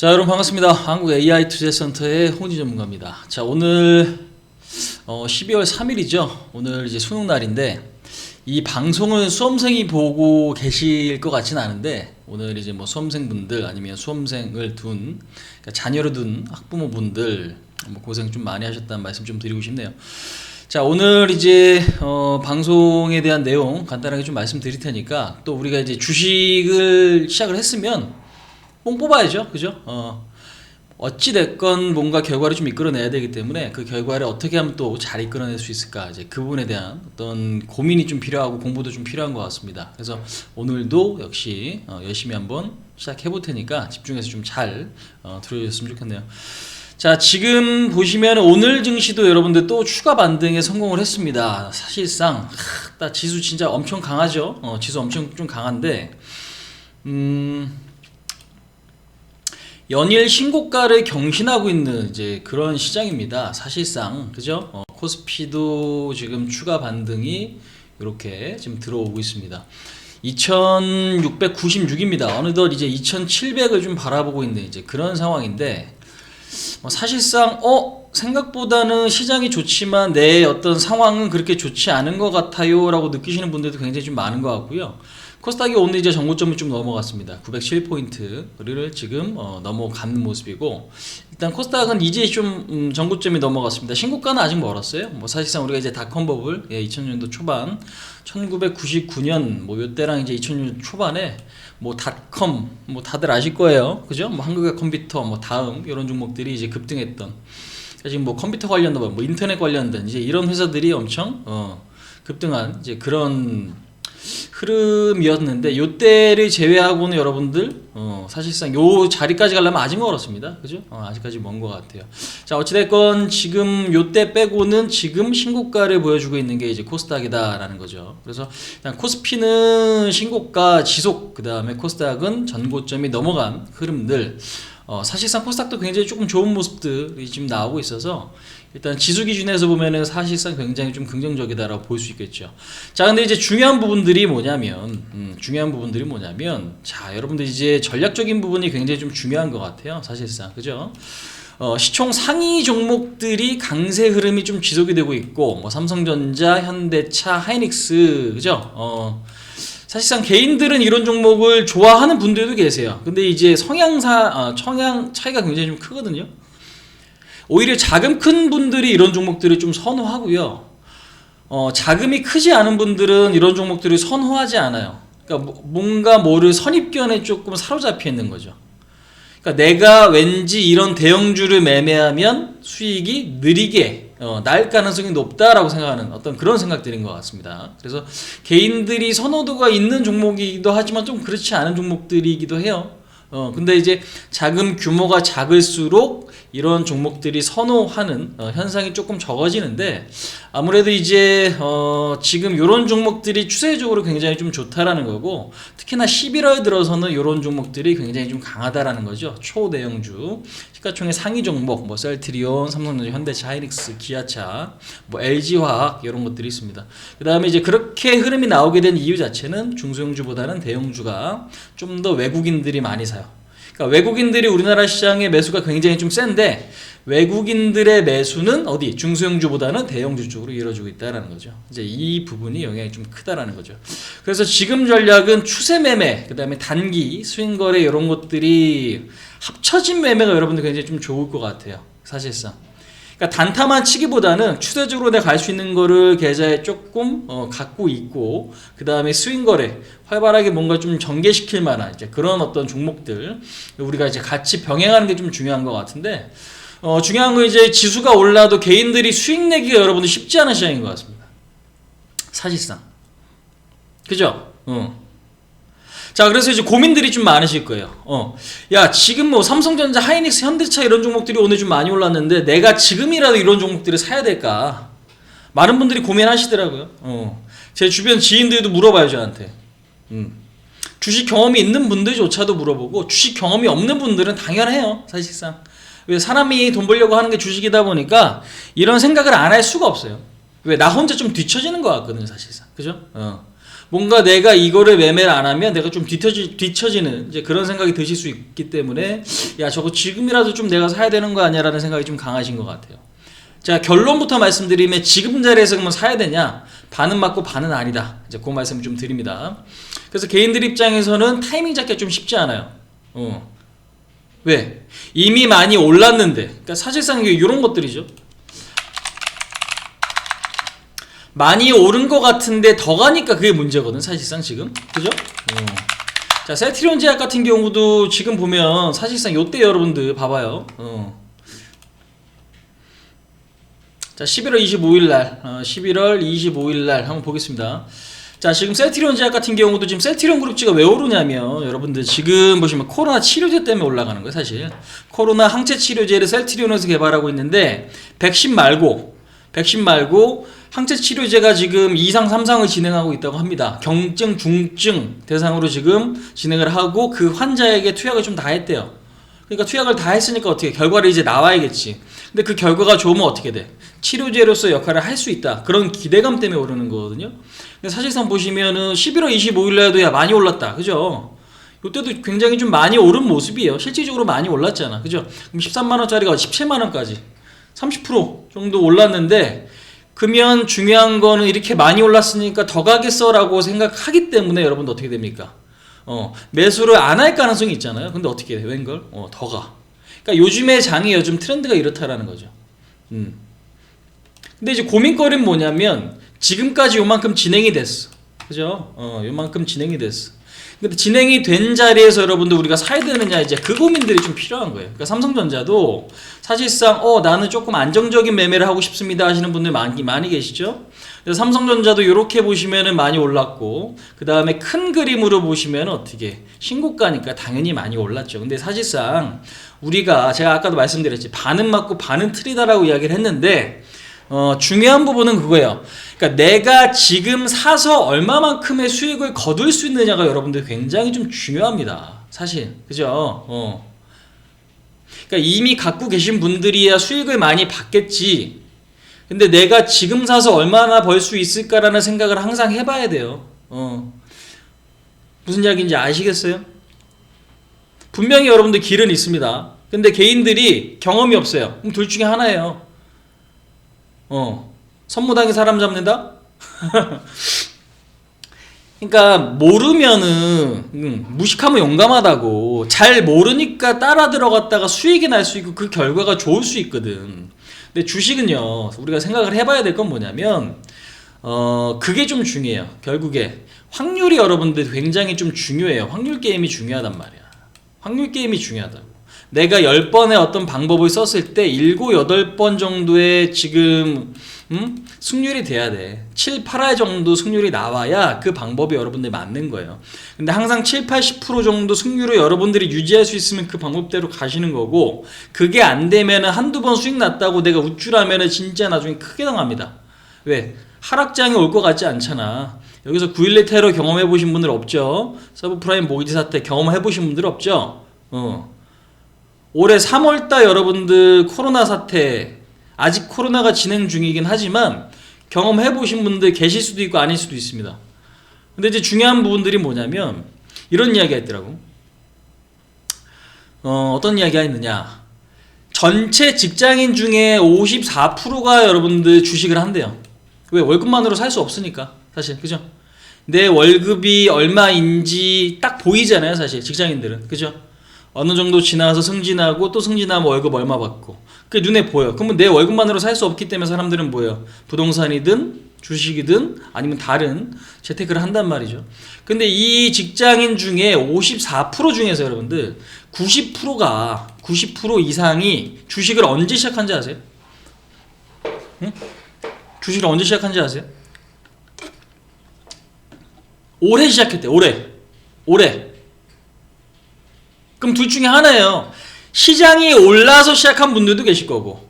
자, 여러분 반갑습니다. 한국 AI 투자센터의 홍진 전문가입니다. 자, 오늘 어, 12월 3일이죠. 오늘 이제 수능 날인데 이 방송은 수험생이 보고 계실 것 같지는 않은데 오늘 이제 뭐 수험생분들 아니면 수험생을 둔 그러니까 자녀를 둔 학부모분들 뭐 고생 좀 많이 하셨다는 말씀 좀 드리고 싶네요. 자 오늘 이제 어, 방송에 대한 내용 간단하게 좀 말씀드릴 테니까 또 우리가 이제 주식을 시작을 했으면 뽕 뽑아야죠, 그죠? 어, 어찌 됐건 뭔가 결과를 좀 이끌어내야 되기 때문에 그 결과를 어떻게 하면 또 잘 이끌어낼 수 있을까 이제 그 부분에 대한 어떤 고민이 좀 필요하고 공부도 좀 필요한 것 같습니다. 그래서 오늘도 역시 어, 열심히 한번 시작해 볼 테니까 집중해서 좀잘 어, 들어주셨으면 좋겠네요. 자, 지금 보시면 오늘 증시도 여러분들 또 추가 반등에 성공을 했습니다. 사실상 하, 나 지수 진짜 엄청 강하죠. 어, 지수 엄청 좀 강한데 음. 연일 신고가를 경신하고 있는 이제 그런 시장입니다. 사실상 그죠? 어, 코스피도 지금 추가 반등이 이렇게 지금 들어오고 있습니다. 2696입니다. 어느덧 이제 2700을 좀 바라보고 있는 이제 그런 상황인데 뭐 사실상 어 생각보다는 시장이 좋지만 내 어떤 상황은 그렇게 좋지 않은 것 같아요라고 느끼시는 분들도 굉장히 좀 많은 것 같고요. 코스닥이 오늘 이제 정고점을 좀 넘어갔습니다. 907포인트를 지금 어, 넘어가는 모습이고 일단 코스닥은 이제 좀 음, 정고점이 넘어갔습니다. 신고가는 아직 멀었어요. 뭐 사실상 우리가 이제 닷컴 버블 예, 2000년도 초반 1999년 뭐 요때랑 이제 2000년 초반에 뭐 닷컴 뭐 다들 아실 거예요. 그죠? 뭐 한국의 컴퓨터 뭐 다음 이런 종목들이 이제 급등했던 지금 뭐 컴퓨터 관련된 뭐 인터넷 관련된 이제 이런 회사들이 엄청 어 급등한 이제 그런 흐름이었는데 요때를 제외하고는 여러분들 어, 사실상 요 자리까지 가려면 아직 멀었습니다. 그죠? 어, 아직까지 먼 것 같아요. 자 어찌됐건 지금 요때 빼고는 지금 신고가를 보여주고 있는 게 이제 코스닥이다라는 거죠. 그래서 일단 코스피는 신고가 지속 그 다음에 코스닥은 전고점이 넘어간 흐름들 어, 사실상 코스닥도 굉장히 조금 좋은 모습들이 지금 나오고 있어서 일단 지수 기준에서 보면은 사실상 굉장히 좀 긍정적이다라고 볼 수 있겠죠. 자, 근데 이제 중요한 부분들이 뭐냐면, 음, 중요한 부분들이 뭐냐면, 자, 여러분들 이제 전략적인 부분이 굉장히 좀 중요한 것 같아요. 사실상. 그죠? 어, 시총 상위 종목들이 강세 흐름이 좀 지속이 되고 있고, 뭐 삼성전자, 현대차, 하이닉스, 그죠? 어, 사실상 개인들은 이런 종목을 좋아하는 분들도 계세요. 근데 이제 성향사, 어, 청양 차이가 굉장히 좀 크거든요. 오히려 자금 큰 분들이 이런 종목들을 좀 선호하고요. 어, 자금이 크지 않은 분들은 이런 종목들을 선호하지 않아요. 그러니까 뭐- 뭔가 뭐를 선입견에 조금 사로잡혀 있는 거죠. 그러니까 내가 왠지 이런 대형주를 매매하면 수익이 느리게 어, 날 가능성이 높다라고 생각하는 어떤 그런 생각들인 것 같습니다. 그래서 개인들이 선호도가 있는 종목이기도 하지만 좀 그렇지 않은 종목들이기도 해요. 어, 근데 이제 자금 규모가 작을수록 이런 종목들이 선호하는 어, 현상이 조금 적어지는데 아무래도 이제 어, 지금 이런 종목들이 추세적으로 굉장히 좀 좋다라는 거고 특히나 11월 들어서는 이런 종목들이 굉장히 좀 강하다라는 거죠. 초대형주 시가총액 상위 종목 뭐 셀트리온, 삼성전자, 현대차, 하이닉스, 기아차, 뭐 LG화학 이런 것들이 있습니다. 그 다음에 이제 그렇게 흐름이 나오게 된 이유 자체는 중소형주보다는 대형주가 좀 더 외국인들이 많이 사요. 그러니까 외국인들이 우리나라 시장의 매수가 굉장히 좀 센데 외국인들의 매수는 어디 중소형주보다는 대형주 쪽으로 이루어지고 있다라는 거죠. 이제 이 부분이 영향이 좀 크다라는 거죠. 그래서 지금 전략은 추세 매매, 그다음에 단기 수익 거래 이런 것들이 합쳐진 매매가 여러분들 굉장히 좀 좋을 것 같아요. 사실상. 그러니까 단타만 치기보다는 추세적으로 내가 갈 수 있는 거를 계좌에 조금 어, 갖고 있고 그 다음에 스윙 거래 활발하게 뭔가 좀 전개시킬 만한 이제 그런 어떤 종목들 우리가 이제 같이 병행하는 게 좀 중요한 것 같은데 어, 중요한 건 이제 지수가 올라도 개인들이 수익 내기가 여러분들 쉽지 않은 시장인 것 같습니다. 사실상 그죠? 어. 자, 그래서 이제 고민들이 좀 많으실 거예요. 어. 야, 지금 뭐 삼성전자, 하이닉스, 현대차 이런 종목들이 오늘 좀 많이 올랐는데 내가 지금이라도 이런 종목들을 사야 될까? 많은 분들이 고민하시더라고요. 어. 제 주변 지인들도 물어봐요, 저한테. 음. 주식 경험이 있는 분들조차도 물어보고 주식 경험이 없는 분들은 당연해요, 사실상. 왜 사람이 돈 벌려고 하는 게 주식이다 보니까 이런 생각을 안 할 수가 없어요. 왜 나 혼자 좀 뒤처지는 것 같거든요, 사실상. 그죠? 어. 뭔가 내가 이거를 매매를 안 하면 내가 좀 뒤처지, 뒤처지는 이제 그런 생각이 드실 수 있기 때문에 야 저거 지금이라도 좀 내가 사야 되는 거 아니야 라는 생각이 좀 강하신 것 같아요. 자 결론부터 말씀드리면 지금 자리에서 그러면 사야 되냐? 반은 맞고 반은 아니다. 이제 그 말씀을 좀 드립니다. 그래서 개인들 입장에서는 타이밍 잡기가 좀 쉽지 않아요. 어. 왜? 이미 많이 올랐는데. 그러니까 사실상 이런 것들이죠. 많이 오른 것 같은데 더 가니까 그게 문제거든 사실상 지금 그죠? 어. 자 셀트리온 제약 같은 경우도 지금 보면 사실상 요때 여러분들 봐봐요 어. 자 11월 25일 날 어, 11월 25일 날 한번 보겠습니다 자 지금 셀트리온 제약 같은 경우도 지금 셀트리온 그룹지가 왜 오르냐면 여러분들 지금 보시면 코로나 치료제 때문에 올라가는 거예요 사실 코로나 항체 치료제를 셀트리온에서 개발하고 있는데 백신 말고 백신 말고 항체 치료제가 지금 2상, 3상을 진행하고 있다고 합니다. 경증, 중증 대상으로 지금 진행을 하고 그 환자에게 투약을 좀 다 했대요. 그러니까 투약을 다 했으니까 어떻게 결과를 이제 나와야겠지. 근데 그 결과가 좋으면 어떻게 돼? 치료제로서 역할을 할 수 있다. 그런 기대감 때문에 오르는 거거든요. 근데 사실상 보시면은 11월 25일 날도 야 많이 올랐다. 그죠? 이때도 굉장히 좀 많이 오른 모습이에요. 실질적으로 많이 올랐잖아. 그죠? 그럼 13만 원짜리가 17만 원까지 30% 정도 올랐는데 그러면 중요한 거는 이렇게 많이 올랐으니까 더 가겠어라고 생각하기 때문에 여러분들 어떻게 됩니까? 어, 매수를 안 할 가능성이 있잖아요. 근데 어떻게 돼? 웬걸? 어, 더 가. 그러니까 요즘의 장이 요즘 트렌드가 이렇다라는 거죠. 음. 근데 이제 고민거리는 뭐냐면 지금까지 요만큼 진행이 됐어. 그죠? 어, 요만큼 진행이 됐어. 근데 진행이 된 자리에서 여러분들 우리가 사야 되느냐 이제 그 고민들이 좀 필요한 거예요. 그러니까 삼성전자도 사실상 어 나는 조금 안정적인 매매를 하고 싶습니다 하시는 분들 많이 많이 계시죠. 그래서 삼성전자도 이렇게 보시면은 많이 올랐고 그 다음에 큰 그림으로 보시면 어떻게 신고가니까 당연히 많이 올랐죠. 근데 사실상 우리가 제가 아까도 말씀드렸지 반은 맞고 반은 틀리다라고 이야기를 했는데 어, 중요한 부분은 그거예요. 그러니까 내가 지금 사서 얼마만큼의 수익을 거둘 수 있느냐가 여러분들 굉장히 좀 중요합니다. 사실. 그죠? 어. 그러니까 이미 갖고 계신 분들이야 수익을 많이 받겠지. 근데 내가 지금 사서 얼마나 벌 수 있을까라는 생각을 항상 해봐야 돼요. 어. 무슨 이야기인지 아시겠어요? 분명히 여러분들 길은 있습니다. 근데 개인들이 경험이 없어요. 그럼 둘 중에 하나예요. 어. 선무당이 사람 잡는다? 그러니까 모르면은 음, 무식하면 용감하다고 잘 모르니까 따라 들어갔다가 수익이 날 수 있고 그 결과가 좋을 수 있거든. 근데 주식은요 우리가 생각을 해봐야 될 건 뭐냐면 어 그게 좀 중요해요. 결국에 확률이 여러분들 굉장히 좀 중요해요. 확률 게임이 중요하단 말이야. 확률 게임이 중요하다고. 내가 10번의 어떤 방법을 썼을 때 7, 8번 정도의 지금 음? 승률이 돼야 돼. 7, 8할 정도 승률이 나와야 그 방법이 여러분들 맞는 거예요. 근데 항상 7, 80% 정도 승률을 여러분들이 유지할 수 있으면 그 방법대로 가시는 거고 그게 안 되면은 한두 번 수익 났다고 내가 우쭐하면은 진짜 나중에 크게 당합니다. 왜? 하락장이 올 것 같지 않잖아. 여기서 9.11 테러 경험해 보신 분들 없죠? 서브프라임 모기지 사태 경험해 보신 분들 없죠? 어. 올해 3월달 여러분들 코로나 사태 아직 코로나가 진행 중이긴 하지만 경험해 보신 분들 계실 수도 있고 아닐 수도 있습니다. 근데 이제 중요한 부분들이 뭐냐면 이런 이야기가 있더라고. 어, 어떤 이야기가 있느냐? 전체 직장인 중에 54%가 여러분들 주식을 한대요. 왜 월급만으로 살 수 없으니까 사실 그죠? 내 월급이 얼마인지 딱 보이잖아요 사실 직장인들은 그죠? 어느 정도 지나서 승진하고 또 승진하면 월급 얼마 받고 그게 눈에 보여. 그러면 내 월급만으로 살 수 없기 때문에 사람들은 뭐예요? 부동산이든 주식이든 아니면 다른 재테크를 한단 말이죠. 근데 이 직장인 중에 54% 중에서 여러분들 90%가 90% 이상이 주식을 언제 시작한지 아세요? 응? 주식을 언제 시작한지 아세요? 올해 시작했대. 올해. 올해. 그럼 둘 중에 하나예요. 시장이 올라서 시작한 분들도 계실 거고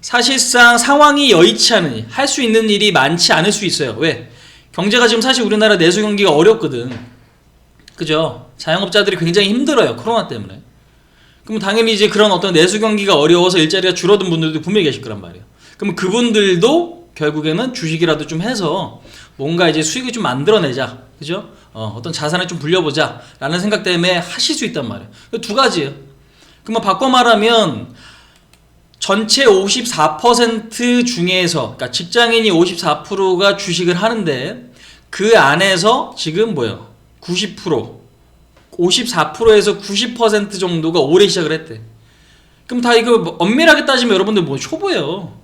사실상 상황이 여의치 않으니 할 수 있는 일이 많지 않을 수 있어요. 왜? 경제가 지금 사실 우리나라 내수 경기가 어렵거든. 그죠? 자영업자들이 굉장히 힘들어요. 코로나 때문에. 그럼 당연히 이제 그런 어떤 내수 경기가 어려워서 일자리가 줄어든 분들도 분명히 계실 거란 말이에요. 그럼 그분들도 결국에는 주식이라도 좀 해서 뭔가 이제 수익을 좀 만들어내자. 그죠? 어, 어떤 자산을 좀 불려보자. 라는 생각 때문에 하실 수 있단 말이에요. 그두 가지예요. 그러면 바꿔 말하면 전체 54% 중에서 그러니까 직장인이 54%가 주식을 하는데 그 안에서 지금 뭐예요? 90% 54%에서 90% 정도가 올해 시작을 했대. 그럼 다 이거 뭐 엄밀하게 따지면 여러분들 뭐 초보예요.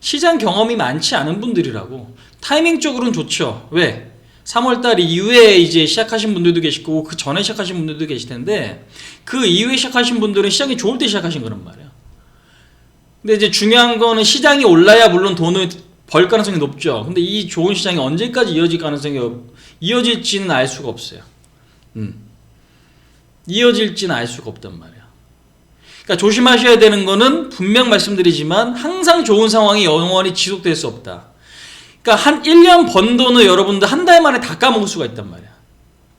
시장 경험이 많지 않은 분들이라고. 타이밍적으로는 좋죠. 왜? 3월달 이후에 이제 시작하신 분들도 계시고 그 전에 시작하신 분들도 계실 텐데 그 이후에 시작하신 분들은 시장이 좋을 때 시작하신 거란 말이야. 근데 이제 중요한 거는 시장이 올라야 물론 돈을 벌 가능성이 높죠. 근데 이 좋은 시장이 언제까지 이어질 가능성이 없, 이어질지는 알 수가 없어요. 음. 이어질지는 알 수가 없단 말이야. 그러니까 조심하셔야 되는 거는 분명 말씀드리지만 항상 좋은 상황이 영원히 지속될 수 없다. 그러니까 한 1년 번 돈을 여러분들 한 달 만에 다 까먹을 수가 있단 말이야.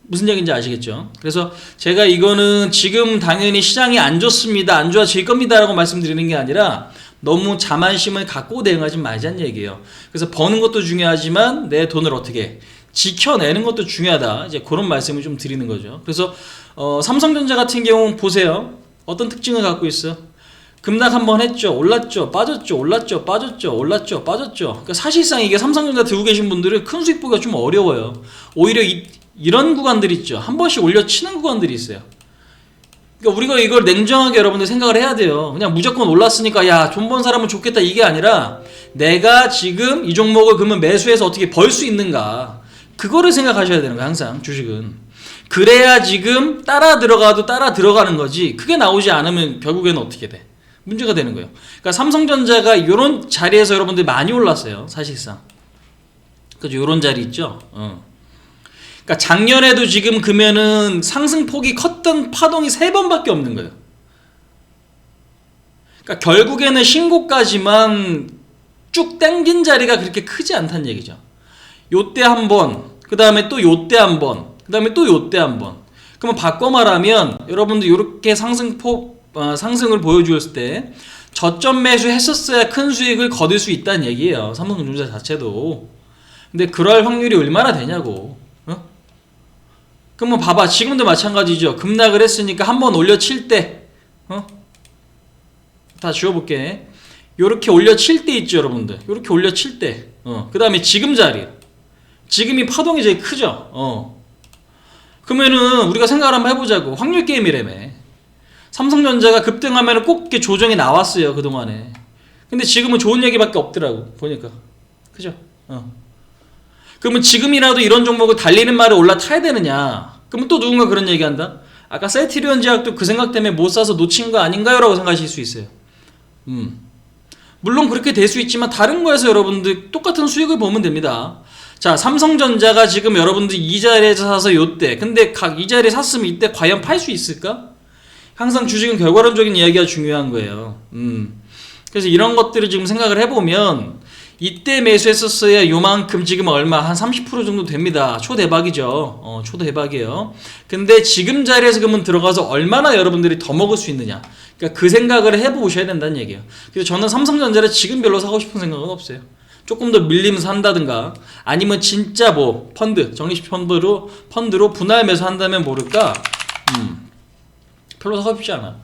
무슨 얘기인지 아시겠죠? 그래서 제가 이거는 지금 당연히 시장이 안 좋습니다. 안 좋아질 겁니다라고 말씀드리는 게 아니라 너무 자만심을 갖고 대응하지 말자는 얘기예요. 그래서 버는 것도 중요하지만 내 돈을 어떻게 지켜내는 것도 중요하다. 이제 그런 말씀을 좀 드리는 거죠. 그래서 어, 삼성전자 같은 경우 보세요. 어떤 특징을 갖고 있어? 급락 한번 했죠. 올랐죠. 빠졌죠. 올랐죠. 빠졌죠. 올랐죠. 빠졌죠. 그러니까 사실상 이게 삼성전자 들고 계신 분들은 큰 수익 보기가 좀 어려워요. 오히려 이, 이런 구간들 있죠. 한 번씩 올려치는 구간들이 있어요. 그러니까 우리가 이걸 냉정하게 여러분들 생각을 해야 돼요. 그냥 무조건 올랐으니까 야, 돈 번 사람은 좋겠다 이게 아니라 내가 지금 이 종목을 그러면 매수해서 어떻게 벌 수 있는가. 그거를 생각하셔야 되는 거예요. 항상 주식은. 그래야 지금 따라 들어가도 따라 들어가는 거지. 그게 나오지 않으면 결국에는 어떻게 돼? 문제가 되는 거예요. 그러니까 삼성전자가 이런 자리에서 여러분들 많이 올랐어요. 사실상. 그죠? 이런 자리 있죠. 어. 그러니까 작년에도 지금 그러면은 상승폭이 컸던 파동이 세 번밖에 없는 거예요. 그러니까 결국에는 신고까지만 쭉 땡긴 자리가 그렇게 크지 않다는 얘기죠. 요때 한 번, 그 다음에 또 요때 한 번, 그 다음에 또 요때 한 번. 그러면 바꿔 말하면 여러분들 이렇게 상승폭 어, 상승을 보여주었을 때 저점 매수 했었어야 큰 수익을 거둘 수 있다는 얘기예요. 삼성전자 자체도. 근데 그럴 확률이 얼마나 되냐고. 어? 그러면 봐봐 지금도 마찬가지죠. 급락을 했으니까 한 번 올려칠 때, 어? 다 지워볼게. 요렇게 올려칠 때 있죠, 여러분들. 요렇게 올려칠 때. 어. 그 다음에 지금 자리. 지금이 파동이 제일 크죠. 어. 그러면은 우리가 생각을 한번 해보자고. 확률 게임이라며. 삼성전자가 급등하면 꼭 이렇게 조정이 나왔어요, 그동안에. 근데 지금은 좋은 얘기밖에 없더라고, 보니까. 그죠? 어. 그러면 지금이라도 이런 종목을 달리는 말에 올라타야 되느냐? 그러면 또 누군가 그런 얘기 한다? 아까 세티리온 제약도 그 생각 때문에 못 사서 놓친 거 아닌가요? 라고 생각하실 수 있어요. 음. 물론 그렇게 될 수 있지만 다른 거에서 여러분들 똑같은 수익을 보면 됩니다. 자, 삼성전자가 지금 여러분들 이 자리에서 사서 요때. 근데 각 이 자리에 샀으면 이때 과연 팔 수 있을까? 항상 주식은 결과론적인 이야기가 중요한 거예요. 음. 그래서 이런 것들을 지금 생각을 해보면 이때 매수했었어야 요만큼 지금 얼마 한 30% 정도 됩니다. 초대박이죠. 어, 초대박이에요. 근데 지금 자리에서 그러면 들어가서 얼마나 여러분들이 더 먹을 수 있느냐. 그러니까 그 생각을 해보셔야 된다는 얘기예요. 그래서 저는 삼성전자를 지금 별로 사고 싶은 생각은 없어요. 조금 더 밀리면서 산다든가 아니면 진짜 뭐 펀드 적립식 펀드로 펀드로 분할 매수 한다면 모를까 음, 별로 사고 싶지 않아.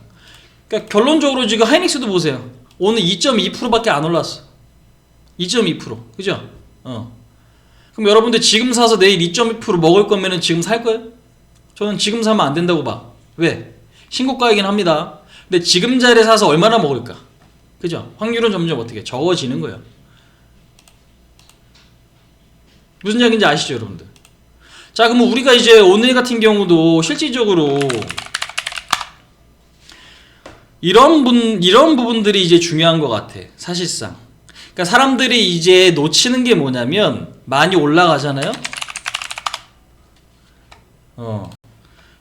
그러니까 결론적으로 지금 하이닉스도 보세요. 오늘 2.2%밖에 안 올랐어. 2.2% 그죠? 어. 그럼 여러분들 지금 사서 내일 2.2% 먹을 거면은 지금 살 거예요? 저는 지금 사면 안 된다고 봐. 왜? 신고가이긴 합니다. 근데 지금 자리에 사서 얼마나 먹을까? 그죠? 확률은 점점 어떻게 적어지는 거예요. 무슨 이야기인지 아시죠, 여러분들? 자, 그러면 우리가 이제 오늘 같은 경우도 실질적으로 이런 분 이런 부분들이 이제 중요한 것 같아. 사실상. 그러니까 사람들이 이제 놓치는 게 뭐냐면 많이 올라가잖아요. 어.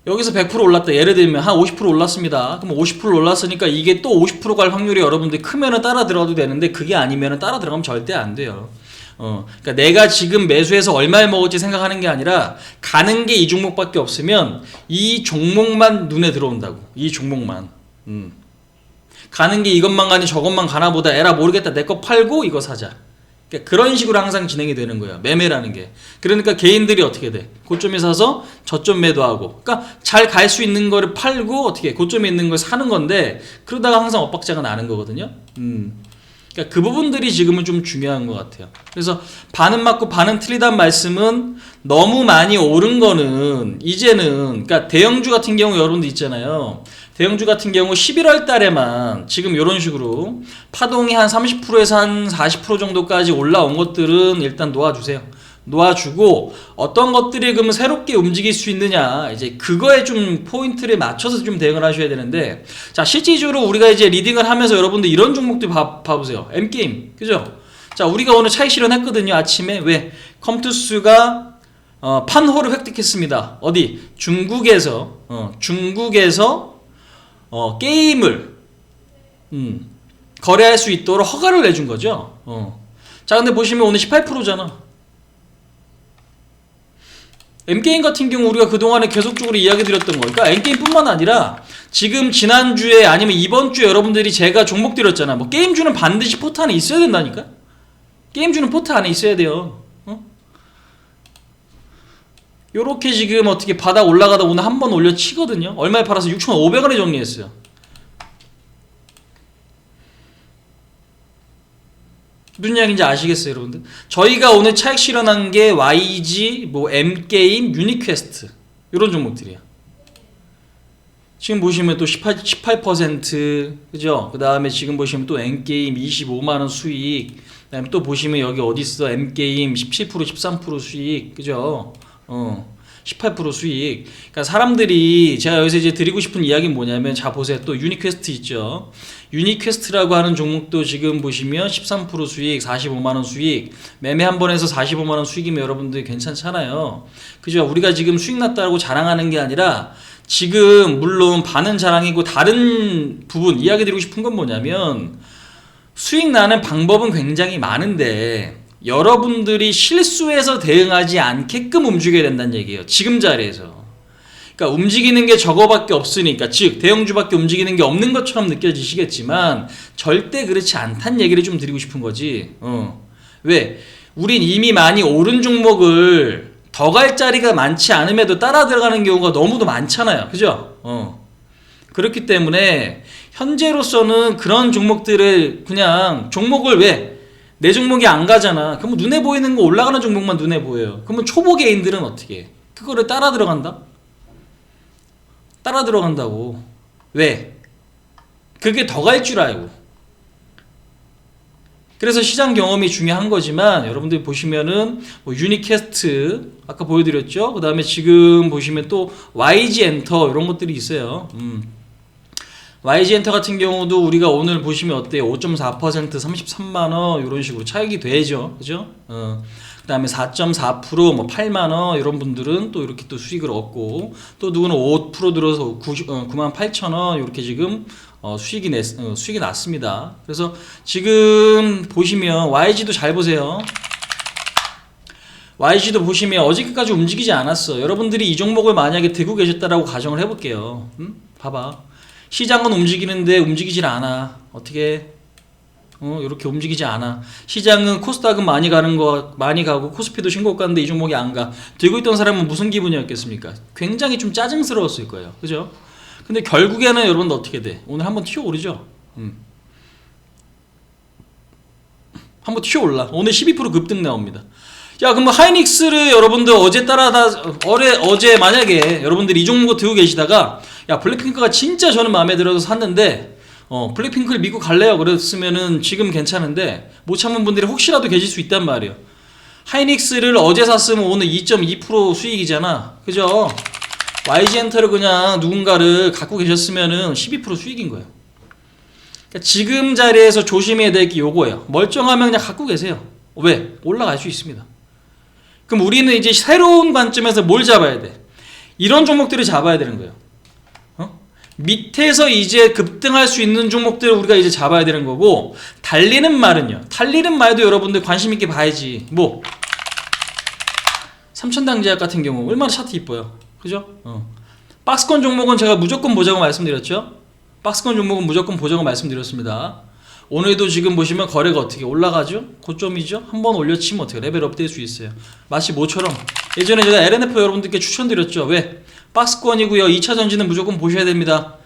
여기서 100% 올랐다. 예를 들면 한 50% 올랐습니다. 그럼 50% 올랐으니까 이게 또 50%갈 확률이 여러분들 크면은 따라 들어가도 되는데 그게 아니면은 따라 들어가면 절대 안 돼요. 어. 그러니까 내가 지금 매수해서 얼마에 먹을지 생각하는 게 아니라 가는 게 이 종목밖에 없으면 이 종목만 눈에 들어온다고. 이 종목만. 음. 가는 게 이것만 가니 저것만 가나 보다 에라 모르겠다 내 거 팔고 이거 사자 그러니까 그런 식으로 항상 진행이 되는 거예요. 매매라는 게. 그러니까 개인들이 어떻게 돼? 고점에 사서 저점 매도하고. 그러니까 잘 갈 수 있는 거를 팔고 어떻게 고점에 있는 걸 사는 건데 그러다가 항상 엇박자가 나는 거거든요. 음. 그러니까 그 부분들이 지금은 좀 중요한 것 같아요. 그래서 반은 맞고 반은 틀리다는 말씀은 너무 많이 오른 거는 이제는 그러니까 대형주 같은 경우 여러분들 있잖아요. 대형주 같은 경우 11월 달에만 지금 이런 식으로 파동이 한 30%에서 한 40% 정도까지 올라온 것들은 일단 놓아주세요. 놓아주고 어떤 것들이 그러면 새롭게 움직일 수 있느냐 이제 그거에 좀 포인트를 맞춰서 좀 대응을 하셔야 되는데 자 실질적으로 우리가 이제 리딩을 하면서 여러분들 이런 종목들 봐, 봐보세요. M 게임. 그죠? 자 우리가 오늘 차익 실현했거든요 아침에. 왜? 컴투스가 어, 판호를 획득했습니다. 어디? 중국에서 어, 중국에서 어, 게임을 음, 거래할 수 있도록 허가를 내준 거죠. 어. 자, 근데 보시면 오늘 18%잖아. M게임 같은 경우 우리가 그동안에 계속적으로 이야기 드렸던 거니까 M게임뿐만 아니라 지금 지난주에 아니면 이번 주에 여러분들이 제가 종목 드렸잖아. 뭐 게임주는 반드시 포트 안에 있어야 된다니까? 게임주는 포트 안에 있어야 돼요. 어? 요렇게 지금 어떻게 바닥 올라가다 오늘 한 번 올려 치거든요. 얼마에 팔아서 6,500원에 정리했어요. 무슨 이야기인지 아시겠어요, 여러분들? 저희가 오늘 차익 실현한 게 YG, 뭐 M 게임, 유니퀘스트 이런 종목들이야. 지금 보시면 또 18, 18% 그죠? 그 다음에 지금 보시면 또 M 게임 25만 원 수익. 그 다음에 또 보시면 여기 어디 있어? M 게임 17% 13% 수익 그죠? 어. 18% 수익. 그러니까 사람들이 제가 여기서 이제 드리고 싶은 이야기는 뭐냐면 자 보세요. 또 유니퀘스트 있죠. 유니퀘스트라고 하는 종목도 지금 보시면 13% 수익, 45만 원 수익. 매매 한 번에서 45만 원 수익이면 여러분들 괜찮잖아요. 그죠? 우리가 지금 수익 났다고 자랑하는 게 아니라 지금 물론 반은 자랑이고 다른 부분 이야기 드리고 싶은 건 뭐냐면 수익 나는 방법은 굉장히 많은데 여러분들이 실수해서 대응하지 않게끔 움직여야 된다는 얘기예요. 지금 자리에서. 그러니까 움직이는 게 저거밖에 없으니까 즉 대형주밖에 움직이는 게 없는 것처럼 느껴지시겠지만 절대 그렇지 않다는 얘기를 좀 드리고 싶은 거지. 어. 왜? 우린 이미 많이 오른 종목을 더 갈 자리가 많지 않음에도 따라 들어가는 경우가 너무도 많잖아요. 그죠? 어. 그렇기 때문에 현재로서는 그런 종목들을 그냥 종목을 왜? 내 종목이 안 가잖아. 그러면 눈에 보이는 거 올라가는 종목만 눈에 보여요. 그러면 초보 개인들은 어떻게 해? 그거를 따라 들어간다? 따라 들어간다고. 왜? 그게 더 갈 줄 알고. 그래서 시장 경험이 중요한 거지만 여러분들 보시면은 뭐 유니캐스트 아까 보여드렸죠. 그 다음에 지금 보시면 또 YG 엔터 이런 것들이 있어요. 음. YG 엔터 같은 경우도 우리가 오늘 보시면 어때요? 5.4% 33만 원 이런 식으로 차익이 되죠. 그죠? 어. 그다음에 4.4%뭐 8만 원 이런 분들은 또 이렇게 또 수익을 얻고 또 누구는 5% 들어서 90, 어, 9만 8천 원 이렇게 지금 어, 수익이 냈, 어, 수익이 났습니다. 그래서 지금 보시면 YG도 잘 보세요. YG도 보시면 어저께까지 움직이지 않았어. 여러분들이 이 종목을 만약에 들고 계셨다라고 가정을 해볼게요. 음? 봐봐. 시장은 움직이는데 움직이질 않아. 어떻게? 어, 이렇게 움직이지 않아. 시장은 코스닥은 많이 가는 거 많이 가고 코스피도 신고 가는데 이 종목이 안 가. 들고 있던 사람은 무슨 기분이었겠습니까? 굉장히 좀 짜증스러웠을 거예요. 그죠? 근데 결국에는 여러분들 어떻게 돼? 오늘 한번 튀어 오르죠? 음. 한번 튀어 올라. 오늘 12% 급등 나옵니다. 야, 그럼 하이닉스를 여러분들 어제 따라다 어제 어제 만약에 여러분들 이 종목 들고 계시다가 야 블랙핑크가 진짜 저는 마음에 들어서 샀는데 어 블랙핑크를 믿고 갈래요 그랬으면은 지금 괜찮은데 못 참은 분들이 혹시라도 계실 수 있단 말이에요. 하이닉스를 어제 샀으면 오늘 2.2% 수익이잖아, 그죠? YG엔터를 그냥 누군가를 갖고 계셨으면은 12% 수익인 거예요. 그러니까 지금 자리에서 조심해야 될 게 요거예요. 멀쩡하면 그냥 갖고 계세요. 왜? 올라갈 수 있습니다. 그럼 우리는 이제 새로운 관점에서 뭘 잡아야 돼? 이런 종목들을 잡아야 되는 거예요. 어? 밑에서 이제 급등할 수 있는 종목들을 우리가 이제 잡아야 되는 거고 달리는 말은요. 달리는 말도 여러분들 관심 있게 봐야지. 뭐 삼천당제약 같은 경우 얼마나 차트 이뻐요. 그죠? 어. 박스권 종목은 제가 무조건 보자고 말씀드렸죠. 박스권 종목은 무조건 보자고 말씀드렸습니다. 오늘도 지금 보시면 거래가 어떻게 올라가죠? 고점이죠? 한번 올려치면 어떻게 레벨업 될 수 있어요. 마치 모처럼 예전에 제가 LNF 여러분들께 추천드렸죠. 왜? 박스권이고요. 2차 전지는 무조건 보셔야 됩니다.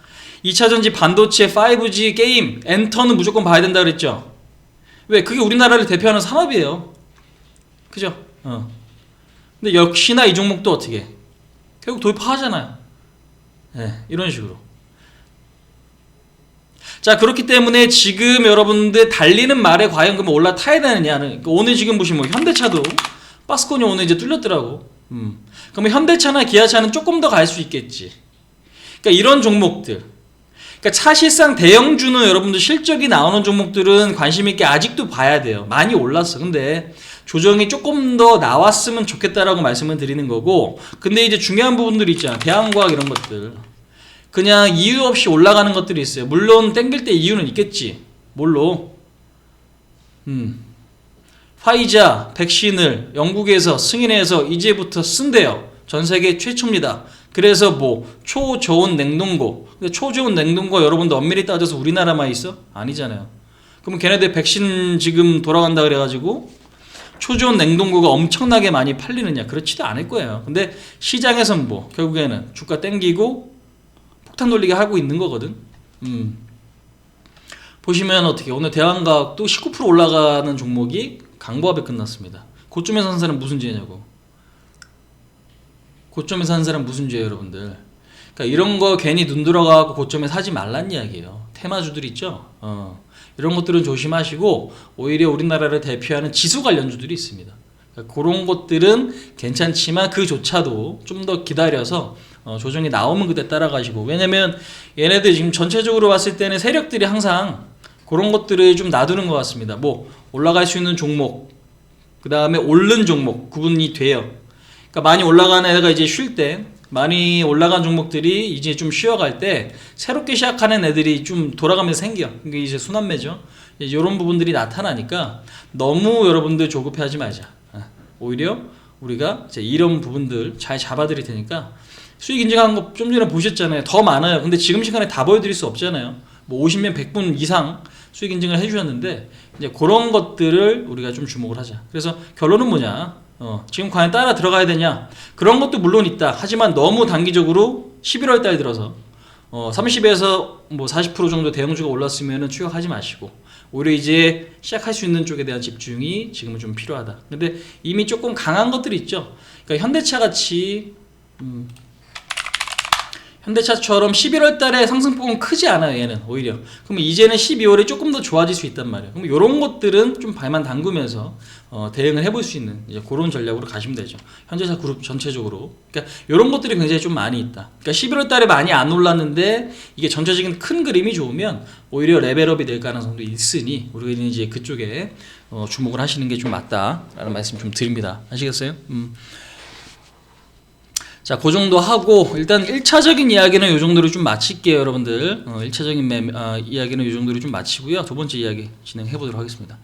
2차 전지 반도체 5G 게임 엔터는 무조건 봐야 된다 그랬죠. 왜? 그게 우리나라를 대표하는 산업이에요. 그죠? 어. 근데 역시나 이 종목도 어떻게? 결국 돌파하잖아요. 네, 이런 식으로. 자 그렇기 때문에 지금 여러분들 달리는 말에 과연 그러면 올라타야 되느냐는 오늘 지금 보시면 뭐 현대차도 박스권이 오늘 이제 뚫렸더라고. 음. 그러면 현대차나 기아차는 조금 더 갈 수 있겠지. 그러니까 이런 종목들. 그러니까 사실상 대형주는 여러분들 실적이 나오는 종목들은 관심 있게 아직도 봐야 돼요. 많이 올랐어. 근데 조정이 조금 더 나왔으면 좋겠다라고 말씀을 드리는 거고. 근데 이제 중요한 부분들이 있잖아. 대한과학 이런 것들. 그냥 이유 없이 올라가는 것들이 있어요. 물론 땡길 때 이유는 있겠지. 뭘로? 음. 화이자 백신을 영국에서 승인해서 이제부터 쓴대요. 전 세계 최초입니다. 그래서 뭐초 좋은 냉동고. 근데 초 좋은 냉동고 여러분들 엄밀히 따져서 우리나라만 있어? 아니잖아요. 그럼 걔네들 백신 지금 돌아간다 그래가지고 초 좋은 냉동고가 엄청나게 많이 팔리느냐? 그렇지도 않을 거예요. 근데 시장에선 뭐 결국에는 주가 땡기고 폭탄 돌리게 하고 있는 거거든. 음. 보시면 어떻게 오늘 대한과학도 19% 올라가는 종목이 강보합에 끝났습니다. 고점에 산 사람 무슨 죄냐고. 고점에 산 사람 무슨 죄예요, 여러분들. 그러니까 이런 거 괜히 눈 들어가고 고점에 사지 말란 이야기예요. 테마주들 있죠. 어. 이런 것들은 조심하시고 오히려 우리나라를 대표하는 지수 관련주들이 있습니다. 그러니까 그런 것들은 괜찮지만 그조차도 좀 더 기다려서 어, 조정이 나오면 그때 따라가시고 왜냐면 얘네들 지금 전체적으로 봤을 때는 세력들이 항상 그런 것들을 좀 놔두는 것 같습니다. 뭐 올라갈 수 있는 종목, 그 다음에 오른 종목 구분이 돼요. 그러니까 많이 올라가는 애가 이제 쉴 때, 많이 올라간 종목들이 이제 좀 쉬어갈 때 새롭게 시작하는 애들이 좀 돌아가면서 생겨. 그게 이제 순환매죠. 이런 부분들이 나타나니까 너무 여러분들 조급해하지 말자. 아, 오히려 우리가 이런 부분들 잘 잡아드릴 테니까 수익 인증한 거 좀 전에 보셨잖아요. 더 많아요. 근데 지금 시간에 다 보여드릴 수 없잖아요. 뭐 50명 100분 이상 수익 인증을 해주셨는데 이제 그런 것들을 우리가 좀 주목을 하자. 그래서 결론은 뭐냐? 어, 지금 과연 따라 들어가야 되냐? 그런 것도 물론 있다. 하지만 너무 단기적으로 11월 달 들어서 어, 30에서 뭐 40% 정도 대형주가 올랐으면은 추격하지 마시고 오히려 이제 시작할 수 있는 쪽에 대한 집중이 지금은 좀 필요하다. 근데 이미 조금 강한 것들이 있죠. 그러니까 현대차 같이 음, 현대차처럼 11월 달에 상승폭은 크지 않아요, 얘는 오히려. 그러면 이제는 12월에 조금 더 좋아질 수 있단 말이에요. 그럼 이런 것들은 좀 발만 담그면서 어, 대응을 해볼 수 있는 이제 그런 전략으로 가시면 되죠. 현대차 그룹 전체적으로. 그러니까 이런 것들이 굉장히 좀 많이 있다. 그러니까 11월 달에 많이 안 올랐는데 이게 전체적인 큰 그림이 좋으면 오히려 레벨업이 될 가능성도 있으니 우리가 이제 그쪽에 어, 주목을 하시는 게 좀 맞다라는 말씀 좀 드립니다. 아시겠어요? 음. 자, 그 정도 하고 일단 1차적인 이야기는 이 정도로 좀 마칠게요, 여러분들. 어, 1차적인 매, 어, 이야기는 이 정도로 좀 마치고요. 두 번째 이야기 진행해 보도록 하겠습니다.